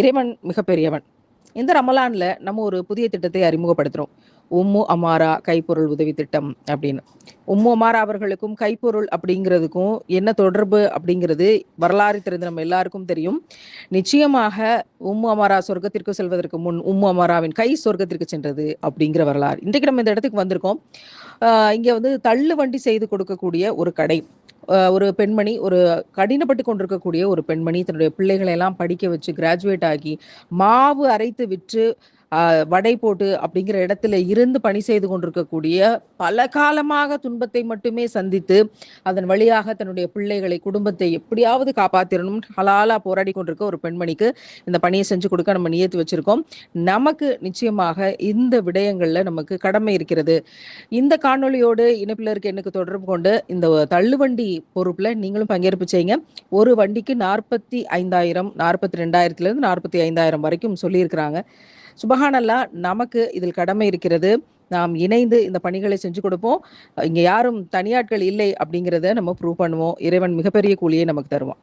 இறைவன் மிகப்பெரியவன். இந்த ரமலான்ல நம்ம ஒரு புதிய திட்டத்தை அறிமுகப்படுத்துகிறோம் உம்மு அமாரா கைப்பொருள் உதவி திட்டம் அப்படின்னு. உம்மு அமாரா அவர்களுக்கும் கைப்பொருள் அப்படிங்கிறதுக்கும் என்ன தொடர்பு அப்படிங்கிறது வரலாறு தெரிந்து நம்ம எல்லாருக்கும் தெரியும். நிச்சயமாக உம்மு அமாரா சொர்க்கத்திற்கு செல்வதற்கு முன் உம்மு அமாராவின் கை சொர்க்கத்திற்கு சென்றது அப்படிங்கிற வரலாறு. இன்றைக்கு நம்ம இந்த இடத்துக்கு வந்திருக்கோம். இங்கே வந்து தள்ளு வண்டி செய்து கொடுக்கக்கூடிய ஒரு கடை. ஒரு பெண்மணி ஒரு கடினப்பட்டு கொண்டிருக்கக்கூடிய ஒரு பெண்மணி தன்னுடைய பிள்ளைகளை எல்லாம் படிக்க வச்சு கிராஜுவேட் ஆகி மாவு அரைத்து விற்று வடை போட்டு அப்படிங்கிற இடத்துல இருந்து பணி செய்து கொண்டிருக்கக்கூடிய பல காலமாக துன்பத்தை மட்டுமே சந்தித்து அதன் வழியாக தன்னுடைய பிள்ளைகளை குடும்பத்தை எப்படியாவது காப்பாத்திரணும். ஹலாலா போராடி கொண்டிருக்க ஒரு பெண்மணிக்கு இந்த பணியை செஞ்சு கொடுக்க நம்ம நியத்து வச்சிருக்கோம். நமக்கு நிச்சயமாக இந்த விடயங்கள்ல நமக்கு கடமை இருக்கிறது. இந்த காணொளியோடு இணைப்பில் இருக்க எனக்கு தொடர்பு கொண்டு இந்த தள்ளுவண்டி பொறுப்புல நீங்களும் பங்கேற்பு செய்யுங்க. ஒரு வண்டிக்கு நாற்பத்தி ஐந்தாயிரம் நாற்பத்தி ரெண்டாயிரத்துல இருந்து நாற்பத்தி ஐந்தாயிரம் வரைக்கும் சொல்லியிருக்கிறாங்க. சுபஹானல்லா நமக்கு இதில் கடமை இருக்கிறது. நாம் இணைந்து இந்த பணிகளை செஞ்சு கொடுப்போம். இங்கே யாரும் தனியாட்கள் இல்லை அப்படிங்கிறத நம்ம ப்ரூவ் பண்ணுவோம். இறைவன் மிகப்பெரிய கூலியை நமக்கு தருவான்.